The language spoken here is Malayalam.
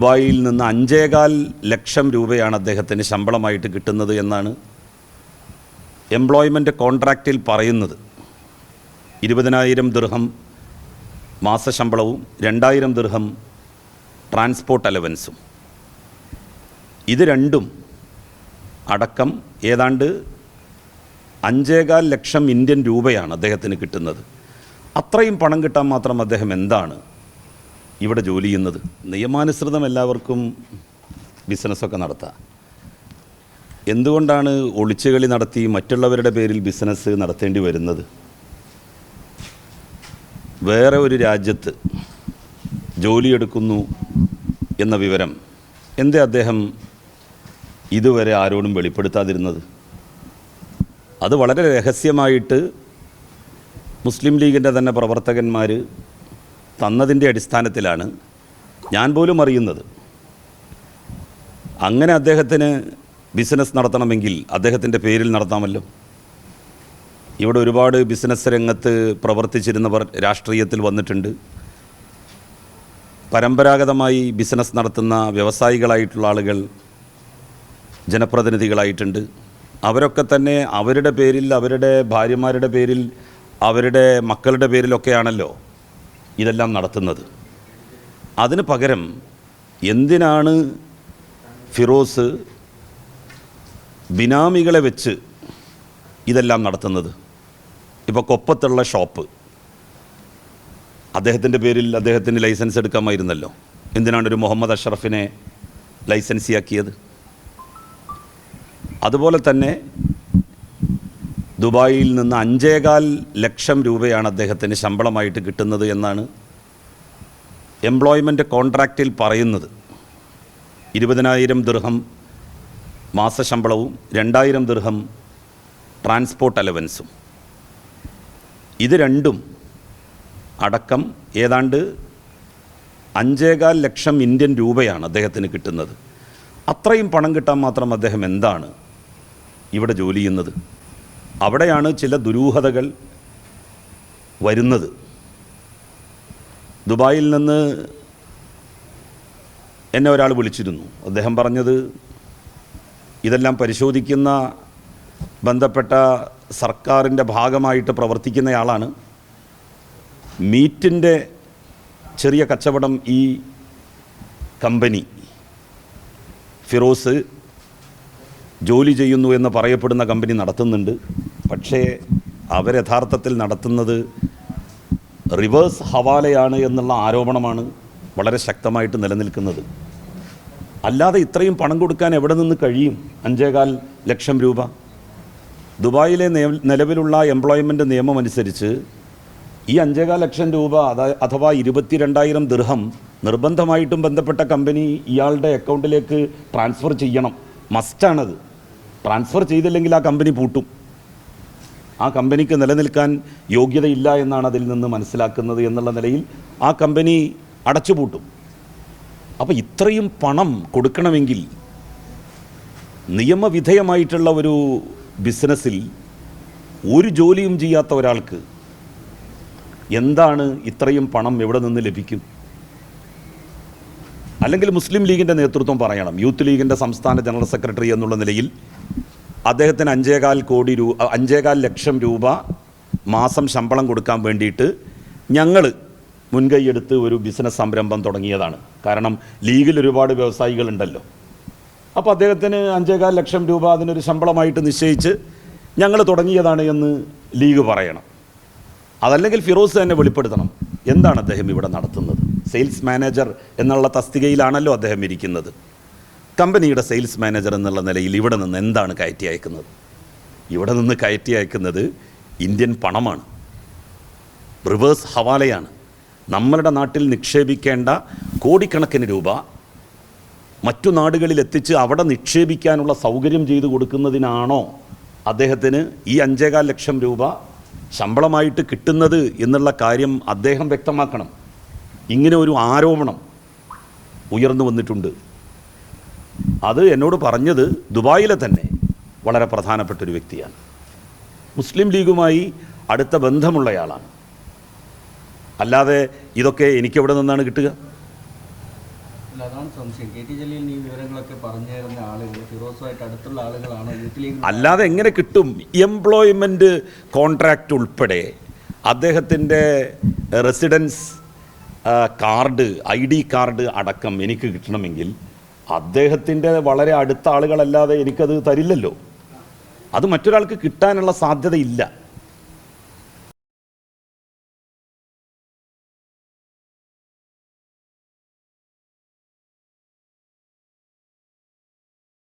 ദുബായിൽ നിന്ന് അഞ്ചേകാൽ ലക്ഷം രൂപയാണ് അദ്ദേഹത്തിന് ശമ്പളമായിട്ട് കിട്ടുന്നത് എന്നാണ് എംപ്ലോയ്മെന്റ് കോൺട്രാക്റ്റിൽ പറയുന്നത്. ഇരുപതിനായിരം ദൃഹം മാസശമ്പളവും രണ്ടായിരം ദൃഹം ട്രാൻസ്പോർട്ട് അലവൻസും. ഇത് രണ്ടും അടക്കം ഏതാണ്ട് അഞ്ചേകാൽ ലക്ഷം ഇന്ത്യൻ രൂപയാണ് അദ്ദേഹത്തിന് കിട്ടുന്നത്. അത്രയും പണം കിട്ടാൻ മാത്രം അദ്ദേഹം എന്താണ്? ഇവിടെ ജോലി ചെയ്യുന്നത്. നിയമാനുസൃതം എല്ലാവർക്കും ബിസിനസ്സൊക്കെ നടത്താം. എന്തുകൊണ്ടാണ് ഒളിച്ചുകളി നടത്തി മറ്റുള്ളവരുടെ പേരിൽ ബിസിനസ് നടത്തേണ്ടി വരുന്നത്? വേറെ ഒരു രാജ്യത്ത് ജോലിയെടുക്കുന്നു എന്ന വിവരം എന്തേ അദ്ദേഹം ഇതുവരെ ആരോടും വെളിപ്പെടുത്താതിരുന്നത്? അത് വളരെ രഹസ്യമായിട്ട് മുസ്ലിം ലീഗിന്റെ തന്നെ പ്രവർത്തകന്മാർ തന്നതിന്റെ അടിസ്ഥാനത്തിലാണ് ഞാൻ പോലും അറിയുന്നത്. അങ്ങനെ അദ്ദേഹത്തിന് ബിസിനസ് നടത്തണമെങ്കിൽ അദ്ദേഹത്തിന്റെ പേരിൽ നടത്താമല്ലോ. ഇവിടെ ഒരുപാട് ബിസിനസ് രംഗത്ത് പ്രവർത്തിച്ചിരുന്നവർ രാഷ്ട്രീയത്തിൽ വന്നിട്ടുണ്ട്. പരമ്പരാഗതമായി ബിസിനസ് നടത്തുന്ന വ്യവസായികളായിട്ടുള്ള ആളുകൾ ജനപ്രതിനിധികളായിട്ടുണ്ട്. അവരൊക്കെ തന്നെ അവരുടെ പേരിൽ അവരുടെ ഭാര്യമാരുടെ പേരിൽ അവരുടെ മക്കളുടെ പേരിലൊക്കെയാണല്ലോ ഇതെല്ലാം നടത്തുന്നത്. അതിന് പകരം എന്തിനാണ് ഫിറോസ് ബിനാമികളെ വെച്ച് ഇതെല്ലാം നടത്തുന്നത്? ഇപ്പോൾ കൊപ്പത്തുള്ള ഷോപ്പ്. അദ്ദേഹത്തിന്റെ പേരിൽ അദ്ദേഹത്തിന് ലൈസൻസ് എടുക്കാമായിരുന്നല്ലോ. എന്തിനാണ് ഒരു മുഹമ്മദ് അഷറഫിനെ ലൈസൻസിയാക്കിയത്? അതുപോലെ തന്നെ ദുബായിൽ നിന്ന് അഞ്ചേകാൽ ലക്ഷം രൂപയാണ് അദ്ദേഹത്തിന് ശമ്പളമായിട്ട് കിട്ടുന്നത് എന്നാണ് എംപ്ലോയ്മെന്റ് കോൺട്രാക്റ്റിൽ പറയുന്നത്. ഇരുപതിനായിരം ദൃഹം മാസശമ്പളവും രണ്ടായിരം ദൃഹം ട്രാൻസ്പോർട്ട് അലവൻസും. ഇത് രണ്ടും അടക്കം ഏതാണ്ട് അഞ്ചേകാൽ ലക്ഷം ഇന്ത്യൻ രൂപയാണ് അദ്ദേഹത്തിന് കിട്ടുന്നത്. അത്രയും പണം കിട്ടാൻ മാത്രം അദ്ദേഹം എന്താണ് ഇവിടെ ജോലി ചെയ്യുന്നത്? അവിടെയാണ് ചില ദുരൂഹതകൾ വരുന്നത്. ദുബായിൽ നിന്ന് എന്നെ ഒരാൾ വിളിച്ചിരുന്നു. അദ്ദേഹം പറഞ്ഞത് ഇതെല്ലാം പരിശോധിക്കുന്ന ബന്ധപ്പെട്ട സർക്കാരിന്റെ ഭാഗമായിട്ട് പ്രവർത്തിക്കുന്നയാളാണ്. മീറ്റിന്റെ ചെറിയ കച്ചവടം ഈ കമ്പനി ഫിറോസ് ജോലി ചെയ്യുന്നു എന്ന് പറയപ്പെടുന്ന കമ്പനി നടത്തുന്നുണ്ട്. പക്ഷേ അവർ യഥാർത്ഥത്തിൽ നടത്തുന്നത് റിവേഴ്സ് ഹവാലയാണ് എന്നുള്ള ആരോപണമാണ് വളരെ ശക്തമായിട്ട് നിലനിൽക്കുന്നത്. അല്ലാതെ ഇത്രയും പണം കൊടുക്കാൻ എവിടെ നിന്ന് കഴിയും? അഞ്ചേകാൽ ലക്ഷം രൂപ. ദുബായിലെ നിലവിലുള്ള എംപ്ലോയ്മെന്റ് നിയമം അനുസരിച്ച് ഈ അഞ്ചേകാൽ ലക്ഷം രൂപ അഥവാ ഇരുപത്തിരണ്ടായിരം ദൃഹം നിർബന്ധമായിട്ടും ബന്ധപ്പെട്ട കമ്പനി ഇയാളുടെ അക്കൗണ്ടിലേക്ക് ട്രാൻസ്ഫർ ചെയ്യണം. മസ്റ്റാണത് ട്രാൻസ്ഫർ ചെയ്തില്ലെങ്കിൽ ആ കമ്പനി പൂട്ടും. ആ കമ്പനിക്ക് നിലനിൽക്കാൻ യോഗ്യതയില്ല എന്നാണ് അതിൽ നിന്ന് മനസ്സിലാക്കുന്നത് എന്നുള്ള നിലയിൽ ആ കമ്പനി അടച്ചുപൂട്ടും. അപ്പോൾ ഇത്രയും പണം കൊടുക്കണമെങ്കിൽ നിയമവിധേയമായിട്ടുള്ള ഒരു ബിസിനസ്സിൽ ഒരു ജോലിയും ചെയ്യാത്ത ഒരാൾക്ക് എന്താണ് ഇത്രയും പണം എവിടെ നിന്ന് ലഭിക്കും? അല്ലെങ്കിൽ മുസ്ലിം ലീഗിന്റെ നേതൃത്വം പറയണം. യൂത്ത് ലീഗിന്റെ സംസ്ഥാന ജനറൽ സെക്രട്ടറി എന്നുള്ള നിലയിൽ അദ്ദേഹത്തിന് അഞ്ചേകാൽ കോടി രൂപ അഞ്ചേകാൽ ലക്ഷം രൂപ മാസം ശമ്പളം കൊടുക്കാൻ വേണ്ടിയിട്ട് ഞങ്ങൾ മുൻകൈയെടുത്ത് ഒരു ബിസിനസ് സംരംഭം തുടങ്ങിയതാണ്. കാരണം ലീഗിൽ ഒരുപാട് വ്യവസായികളുണ്ടല്ലോ അപ്പോൾ അദ്ദേഹത്തിന് അഞ്ചേകാൽ ലക്ഷം രൂപ അതിനൊരു ശമ്പളമായിട്ട് നിശ്ചയിച്ച് ഞങ്ങൾ തുടങ്ങിയതാണ് എന്ന് ലീഗ് പറയണം. അതല്ലെങ്കിൽ ഫിറോസ് തന്നെ വെളിപ്പെടുത്തണം. എന്താണ് അദ്ദേഹം ഇവിടെ നടത്തുന്നത്? സെയിൽസ് മാനേജർ എന്നുള്ള തസ്തികയിലാണല്ലോ അദ്ദേഹം ഇരിക്കുന്നത്. കമ്പനിയുടെ സെയിൽസ് മാനേജർ എന്നുള്ള നിലയിൽ ഇവിടെ നിന്ന് എന്താണ് കയറ്റി അയക്കുന്നത്? ഇവിടെ നിന്ന് കയറ്റി അയക്കുന്നത് ഇന്ത്യൻ പണമാണ്. റിവേഴ്സ് ഹവാലയാണ്. നമ്മളുടെ നാട്ടിൽ നിക്ഷേപിക്കേണ്ട കോടിക്കണക്കിന് രൂപ മറ്റു നാടുകളിൽ എത്തിച്ച് അവിടെ നിക്ഷേപിക്കാനുള്ള സൗകര്യം ചെയ്തു കൊടുക്കുന്നതിനാണോ അദ്ദേഹത്തിന് ഈ അഞ്ചേകാൽ ലക്ഷം രൂപ ശമ്പളമായിട്ട് കിട്ടുന്നത് എന്നുള്ള കാര്യം അദ്ദേഹം വ്യക്തമാക്കണം. ഇങ്ങനെ ഒരു ആരോപണം ഉയർന്നു വന്നിട്ടുണ്ട്. അത് എന്നോട് പറഞ്ഞത് ദുബായിലെ തന്നെ വളരെ പ്രധാനപ്പെട്ട ഒരു വ്യക്തിയാണ്. മുസ്ലിം ലീഗുമായി അടുത്ത ബന്ധമുള്ളയാളാണ്. അല്ലാതെ ഇതൊക്കെ എനിക്കെവിടെ നിന്നാണ് കിട്ടുക? അല്ലാതെ എങ്ങനെ കിട്ടും? എംപ്ലോയ്മെന്റ് കോൺട്രാക്റ്റ് ഉൾപ്പെടെ അദ്ദേഹത്തിന്റെ residence card I D card അടക്കം എനിക്ക് കിട്ടണമെങ്കിൽ അദ്ദേഹത്തിന്റെ വളരെ അടുത്ത ആളുകളല്ലാതെ എനിക്കത് തരില്ലല്ലോ. അത് മറ്റൊരാൾക്ക് കിട്ടാനുള്ള സാധ്യതയില്ല.